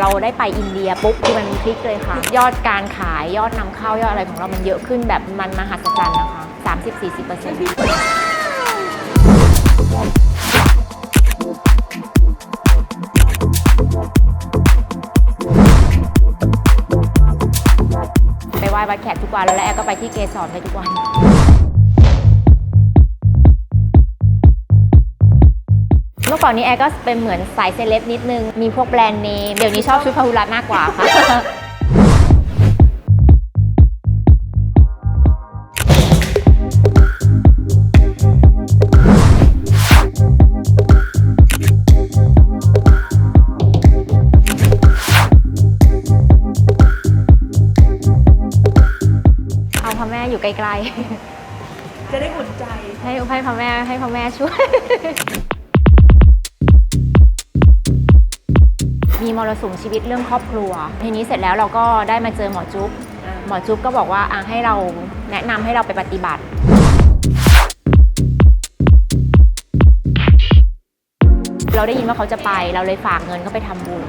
เราได้ไปอินเดียปุ๊บคือมันพลิกเลยค่ะ ยอดการขายยอดนำเข้ายอดอะไรของเรามันเยอะขึ้นแบบมันมหัศจรรย์นะคะ 30-40%ไปไหว้วัดแขกทุกวันแล้วแอร์ก็ไปที่เกสรไปทุกวัน เมื่อก่อนนี้แอร์ก็เป็นเหมือนสายเซเลบนิดนึง มีพวกแบรนด์เนม เดี๋ยวนี้ชอบชุดพาหุรัตมากกว่าค่ะ เอาพ่อแม่อยู่ไกลจะได้อุ่นใจ ๆ ให้ให้พ่อแม่ให้พ่อแม่ช่วย มีมรสุมชีวิตเรื่องครอบครัว ทีนี้เสร็จแล้วเราก็ได้มาเจอหมอจุ๊บหมอจุ๊บก็บอกว่าอะให้เราแนะนำให้เราไปปฏิบัติ เราได้ยินว่าเขาจะไปเราเลยฝากเงินเขาไปทำบุญ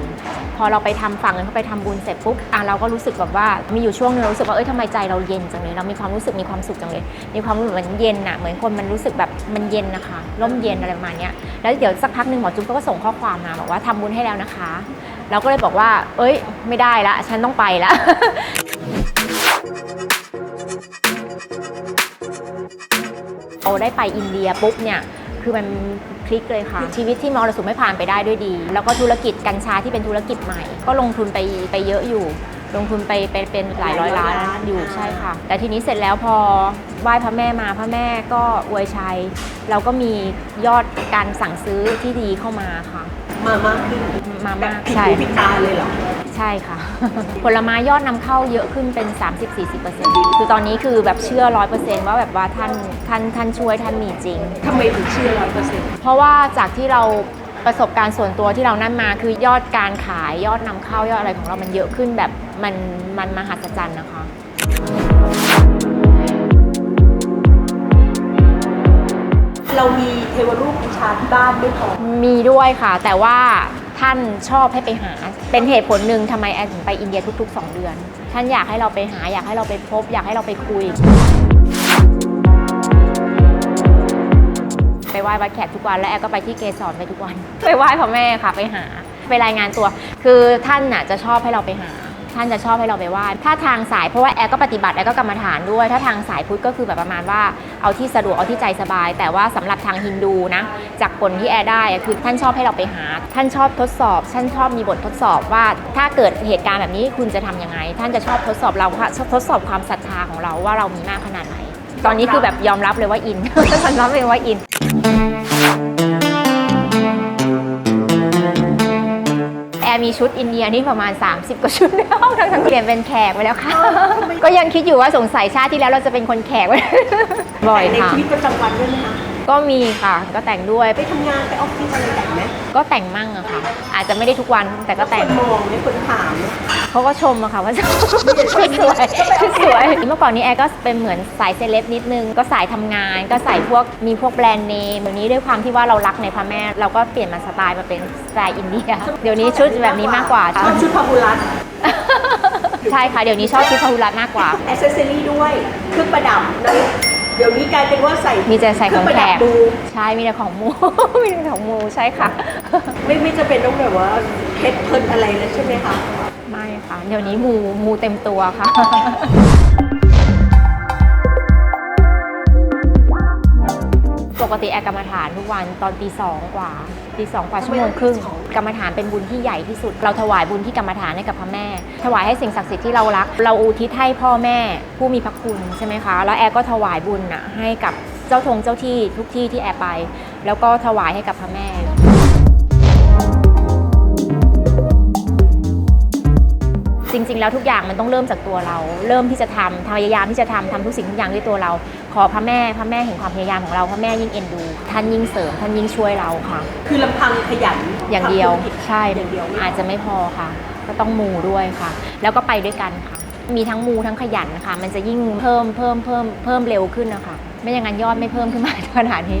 พอเราไปทำฝากเงินเขาไปทำบุญเสร็จปุ๊บอะเราก็รู้สึกแบบว่ามีอยู่ช่วงนึงเรารู้สึกว่าเอ้ยทำไมใจเราเย็นจังเลยเรามีความรู้สึกมีความสุขจังเลย มีความรู้สึกเหมือนเย็นอะเหมือนคนมันรู้สึกแบบมันเย็นนะคะร่มเย็นอะไรประมาณเนี้ยแล้วเดี๋ยวสักพักหนึ่งหมอจุ๊บก็ส่งข้อความมาบอกว่าทำบุญให้แล้วนะคะ เราก็เลยบอกว่า เอ้ย ไม่ได้ละ ฉันต้องไปละเราได้ไปอินเดียปุ๊บเนี่ย คือมัน พลิกเลยค่ะ ชีวิตที่มรสุมไม่ผ่านไปได้ด้วยดี แล้วก็ธุรกิจกัญชาที่เป็นธุรกิจใหม่ ก็ลงทุนไปไปเยอะอยู่ ลงทุนไปไปเป็นหลายร้อยล้านอยู่ใช่ค่ะ แต่ทีนี้เสร็จแล้วพอไหว้พระแม่มาพระแม่ก็อวยชัย เราก็มียอดการสั่งซื้อที่ดีเข้ามาค่ะมามากขึ้นมามากผิดใช่หูผิดตาเลยเหรอ ใช่ค่ะ ผลไม้ยอดนำเข้าเยอะขึ้นเป็น 30-40%คือตอนนี้คือแบบเชื่อ 100%ว่าแบบว่าท่านท่านท่านช่วยท่านมีจริงทำไมถึงเชื่อร้อยเปอร์เซ็นต์เพราะว่าจากที่เราประสบการณ์ส่วนตัวที่เรานั่นมาคือยอดการขายยอดนำเข้ายอดอะไรของเรามันเยอะขึ้นแบบมันมันมหัศจรรย์นะคะเรามีเทวรูปบูชาที่บ้านไม่พอมีด้วยค่ะ แต่ว่า ท่านชอบให้ไปหา เป็นเหตุผลหนึ่งทำไมแอนถึงไปอินเดียทุก ๆ 2 เดือน ท่านอยากให้เราไปหาอยากให้เราไปพบ อยากให้เราไปคุย ไปไหว้วัดแขกทุกวันแล้วแอนก็ไปที่เกสรไปทุกวัน ไปไหว้พ่อแม่ค่ะไปหา ไปรายงานตัว คือท่านน่ะจะชอบให้เราไปหา ท่านจะชอบให้เราไปไหว้ถ้าทางสายเพราะว่าแอร์ก็ปฏิบัติแอร์ก็กรรมฐานด้วย ถ้าทางสายพุทธก็คือแบบประมาณว่าเอาที่สะดวกเอาที่ใจสบาย แต่ว่าสำหรับทางฮินดูนะจากผลที่แอร์ได้คือท่านชอบให้เราไปหา ท่านชอบทดสอบ ท่านชอบมีบททดสอบว่า ถ้าเกิดเหตุการณ์แบบนี้คุณจะทำยังไง ท่านจะชอบทดสอบเราค่ะทดสอบความศรัทธาของเราว่าเรามีมากขนาดไหน ตอนนี้คือแบบยอมรับเลยว่าอินยอมรับเลยว่าอิน ชุดอินเดียนี่ประมาณ 30กว่าชุดแล้วทั้งทั้งๆเปลี่ยนเป็นแขกไปแล้วค่ะ ก็ยังคิดอยู่ว่าสงสัยชาติที่แล้วเราจะเป็นคนแขกไว้บ่อยในค่ะ ชีวิตประจำวันด้วยไหมคะ ก็มีค่ะก็แต่งด้วย ไปทำงานไปออฟฟิศอะไรแต่งไหมก็แต่งมั่งอะค่ะ อาจจะไม่ได้ทุกวันแต่ก็แต่ง คนมองเนี่ยคนถาม เขาก็ชมอะค่ะว่าสวยสวย เมื่อก่อนนี้แอร์ก็เป็นเหมือนสายเซเลบนิดนึง ก็สายทำงาน ก็ใส่พวกมีพวกแบรนด์เนมเดี๋ยวนี้ด้วยความที่ว่าเรารักในพระแม่ เราก็เปลี่ยนมาสไตล์มาเป็นสไตล์อินเดีย เดี๋ยวนี้ชุดแบบนี้มากกว่าชอบชุดพาหุรัตใช่ค่ะเดี๋ยวนี้ชอบชุดพาหุรัตมากกว่า แอสเซสซอรี่ด้วยเครื่องประดับนะ เดี๋ยวนี้กลายเป็นว่าใส่มีแต่ใส่ของเครื่ประแขดับกดูใช่มีแต่ของมู มีแต่ของมูใช่ค่ะ ไม่ไม่จะเป็นต้องแบบว่าเพชรเพินอะไรแล้วใช่ไหมคะไม่ค่ะ เดี๋ยวนี้มูมูเต็มตัวค่ะปกติแอร์กรรมฐานทุกวันตอนตีสองกว่า ตีสองกว่าชั่วโมงครึ่งกรรมฐานเป็นบุญที่ใหญ่ที่สุด เราถวายบุญที่กรรมฐานให้กับพระแม่ ถวายให้สิ่งศักดิ์สิทธิ์ที่เรารัก เราอุทิศให้พ่อแม่ผู้มีพระคุณใช่ไหมคะ แล้วแอร์ก็ถวายบุญน่ะให้กับเจ้าทงเจ้าที่ทุกที่ที่แอร์ไป แล้วก็ถวายให้กับพระแม่ จริง ๆ แล้วทุกอย่างมันต้องเริ่มจากตัวเรา เริ่มที่จะทำพยายามที่จะทำทำทุกสิ่งทุกอย่างด้วยตัวเรา ขอพระแม่พระแม่เห็นความพยายามของเราพระแม่ยิ่งเอ็นดู ท่านยิ่งเสริมท่านยิ่งช่วยเราค่ะ คือลำพังขยันอย่างเดียวทำธุรกิจใช่อย่างเดียวไม่พออาจจะไม่พอค่ะ ก็ต้องมูด้วยค่ะ แล้วก็ไปด้วยกันค่ะ มีทั้งมูทั้งขยันค่ะ มันจะยิ่งเพิ่มเพิ่มเพิ่มเพิ่มเร็วขึ้นนะคะไม่อย่างนั้นยอดไม่เพิ่มขึ้นมาขนาดนี้